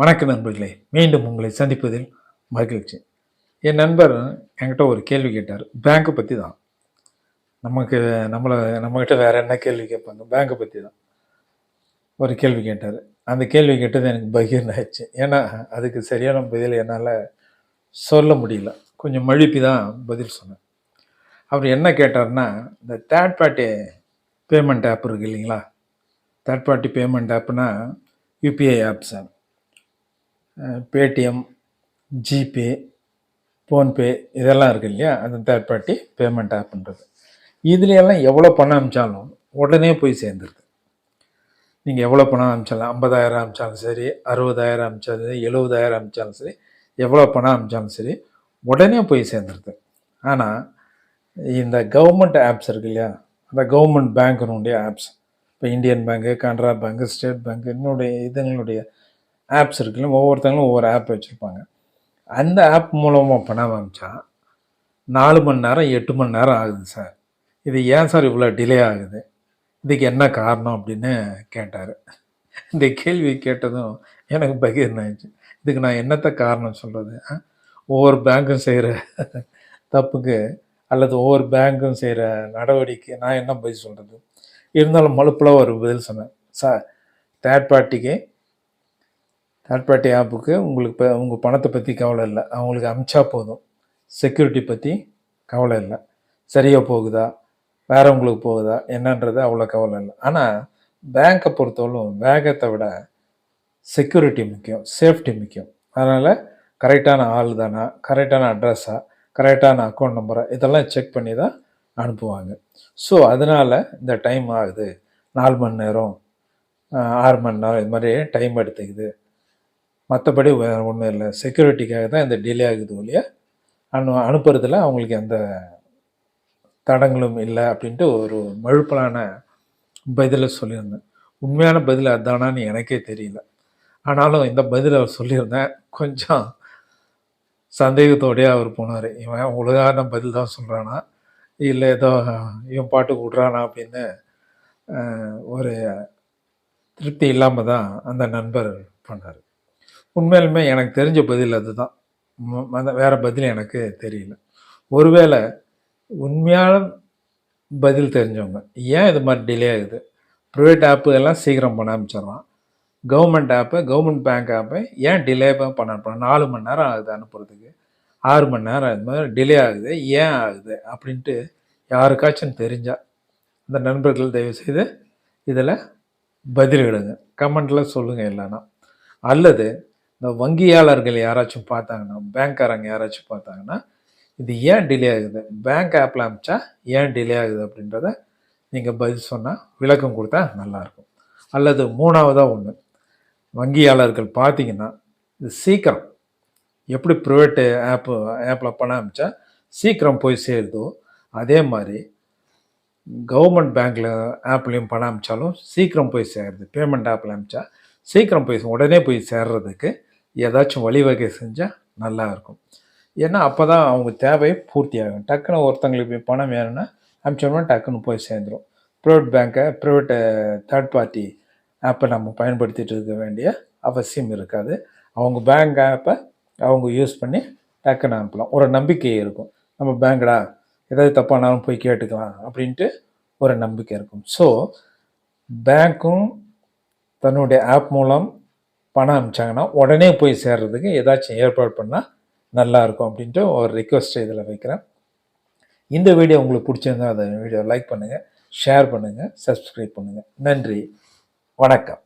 வணக்கம் நண்பர்களே. மீண்டும் உங்களை சந்திப்பதில் மகிழ்ச்சி. என் நண்பர் என்கிட்ட ஒரு கேள்வி கேட்டார். பேங்க்கை பற்றி தான் நமக்கு நம்மளை நம்மக்கிட்ட வேறு என்ன கேள்வி கேட்பாங்க? பேங்க்கை பற்றி தான் ஒரு கேள்வி கேட்டார். அந்த கேள்வி கேட்டது எனக்கு பகிர்ந்தாயிடுச்சு ஏன்னா அதுக்கு சரியான பதில் என்னால் சொல்ல முடியல. கொஞ்சம் மழுப்பி தான் பதில் சொன்னேன். அவர் என்ன கேட்டார்னா இந்த தேர்ட் பார்ட்டி பேமெண்ட் ஆப் இருக்கு இல்லைங்களா? Third party payment ஆப்னால் UPI apps Paytm GPay PhonePe இதெல்லாம் இருக்குது இல்லையா? அந்த தேர்ட் பார்ட்டி பேமெண்ட் ஆப்ன்றது இதுலையெல்லாம் எவ்வளோ பணம் அமிச்சாலும் உடனே போய் சேர்ந்துருது. நீங்கள் எவ்வளோ பணம் அனுப்பிச்சாலும் ஐம்பதாயிரம் அமிச்சாலும் சரி அறுபதாயிரம் அனுப்பிச்சாலும் சரி எழுபதாயிரம் அமிச்சாலும் சரி எவ்வளோ பணம் அமிச்சாலும் சரி உடனே போய் சேர்ந்துருது. ஆனால் இந்த கவர்மெண்ட் ஆப்ஸ் இருக்கு இல்லையா? அந்த கவர்மெண்ட் பேங்க்கினுடைய ஆப்ஸ் இப்போ இந்தியன் பேங்க்கு கனரா பேங்க்கு ஸ்டேட் பேங்க் என்னுடைய இதுங்களுடைய ஆப்ஸ் இருக்குல்ல ஒவ்வொருத்தங்களும் ஒவ்வொரு ஆப் வச்சுருப்பாங்க. அந்த ஆப் மூலமாக பணம் ஆரம்பித்தா நாலு மணி நேரம் எட்டு மணி நேரம் ஆகுது சார் இது ஏன் சார் இவ்வளோ டிலே ஆகுது? இதுக்கு என்ன காரணம் அப்படின்னு கேட்டார். இந்த கேள்வி கேட்டதும் எனக்கு பகிர்னாச்சு இதுக்கு நான் என்னத்த காரணம் சொல்கிறது ஒவ்வொரு பேங்க்கும் செய்கிற தப்புக்கு அல்லது ஒவ்வொரு பேங்க்கும் செய்கிற நடவடிக்கை நான் என்ன பதில் சொல்கிறது இருந்தாலும் மலுப்பில் ஒரு பதில் சொன்னேன். சார் தேர்ட் பார்ட்டிக்கு தேர்ட் பார்ட்டி ஆப்புக்கு உங்களுக்கு இப்போ உங்கள் பணத்தை பற்றி கவலை இல்லை. அவங்களுக்கு அமிச்சா போதும். செக்யூரிட்டி பற்றி கவலை இல்லை. சரியாக போகுதா? வேறு உங்களுக்கு போகுதா? என்னன்றது அவ்வளோ கவலை இல்லை. ஆனால் பேங்க்கை பொறுத்தவரைக்கும் வேகத்தை விட செக்யூரிட்டி முக்கியம் சேஃப்டி முக்கியம். அதனால் கரெக்டான ஆள் தானா? கரெக்டான அட்ரஸா கரெக்டான அக்கௌண்ட் நம்பரா இதெல்லாம் செக் பண்ணி தான் அனுப்புவாங்க. ஸோ அதனால் இந்த டைம் ஆகுது. நாலு மணி நேரம் ஆறு மணி நேரம் இது மாதிரி டைம் எடுத்துக்குது. மற்றபடி வேறு ஒன்றும் இல்லை. செக்யூரிட்டிக்காக தான் இந்த டிலே ஆகுது ஒழிய அனு அனுப்புறதுல அவங்களுக்கு எந்த தடங்களும் இல்லை அப்படின்ட்டு ஒரு மழுப்பலான பதிலை சொல்லியிருந்தேன். உண்மையான பதில் அதானான்னு எனக்கே தெரியல. ஆனாலும் இந்த பதில் அவர் சொல்லியிருந்தேன். கொஞ்சம் சந்தேகத்தோடயே அவர் போனார். இவன் ஒழுங்கான பதில் தான் சொல்கிறானா இல்லை ஏதோ இவன் பாட்டுக்கு விட்றானா அப்படின்னு ஒரு திருப்தி இல்லாமல் தான் அந்த நண்பர் பண்ணார். உண்மையிலுமே எனக்கு தெரிஞ்ச பதில் அதுதான். ம- வேற பதில் எனக்கு தெரியல. ஒருவேளை உண்மையான பதில் தெரிஞ்சவங்க ஏன் இது மாதிரி டிலே ஆகுது? ப்ரைவேட் ஆப்பு எல்லாம் சீக்கிரம் பண்ண ஆரம்பிச்சிடுறான். கவர்மெண்ட் ஆப்பு கவர்மெண்ட் பேங்க் ஆப்பை ஏன் டிலே பண்ண அனுப்புறோம் நாலு மணி நேரம் ஆகுது அனுப்புறதுக்கு. ஆறு மணி நேரம் இது மாதிரி டிலே ஆகுது. ஏன் ஆகுது? அப்படின்ட்டு யாருக்காச்சும் தெரிஞ்சா அந்த நண்பர்கள் தயவுசெய்து இதில் பதிலிடுங்க கமெண்ட்டில் சொல்லுங்கள் இல்லைன்னா அல்லது இந்த வங்கியாளர்கள் யாராச்சும் பார்த்தாங்கன்னா பேங்க்காரங்க யாராச்சும் பார்த்தாங்கன்னா இது ஏன் டிலே ஆகுது? பேங்க் ஆப்பில் அமிச்சா ஏன் டிலே ஆகுது அப்படின்றத நீங்கள் பதில் சொன்னால் விளக்கம் கொடுத்தா நல்லாயிருக்கும். அல்லது மூணாவதாக ஒன்று வங்கியாளர்கள் பார்த்தீங்கன்னா இது சீக்கிரம் எப்படி ப்ரைவேட்டு ஆப்பு ஆப்பில் பணம் அமிச்சா சீக்கிரம் போய் சேருதோ அதே மாதிரி கவர்மெண்ட் பேங்க்கில் ஆப்லேயும் பணம் அமிச்சாலும் சீக்கிரம் போய் சேருது. பேமெண்ட் ஆப்பில் அமிச்சா சீக்கிரம் போய் உடனே போய் சேர்றதுக்கு ஏதாச்சும் வழிவகை செஞ்சால் நல்லா இருக்கும். ஏன்னா அப்போ தான் அவங்க தேவை பூர்த்தி ஆகும். டக்குன்னு ஒருத்தங்களுக்கு போய் பணம் வேணும்னா அமிச்சோம்னா டக்குன்னு போய் சேர்ந்துடும் ப்ரைவேட் பேங்க்கை ப்ரைவேட் தேர்ட் பார்ட்டி ஆப்பை நம்ம பயன்படுத்திட்டு இருக்க வேண்டிய அவசியம் இருக்காது. அவங்க பேங்க் ஆப்பை அவங்க யூஸ் பண்ணி டக்குன்னு அனுப்பலாம். ஒரு நம்பிக்கை இருக்கும். நம்ம பேங்க்டா ஏதாவது தப்பானாலும் போய் கேட்டுக்கலாம் அப்படின்ட்டு ஒரு நம்பிக்கை இருக்கும். ஸோ பேங்க்கும் தன்னுடைய ஆப் மூலம் பணம் அனுப்பிச்சாங்கன்னா உடனே போய் சேர்றதுக்கு ஏதாச்சும் ஏற்பாடு பண்ணால் நல்லாயிருக்கும் அப்படின்ட்டு ஒரு ரிக்வெஸ்ட் இதில் வைக்கிறேன். இந்த வீடியோ உங்களுக்கு பிடிச்சிருந்தா அந்த வீடியோ லைக் பண்ணுங்கள் ஷேர் பண்ணுங்கள் சப்ஸ்கிரைப் பண்ணுங்கள் நன்றி வணக்கம்.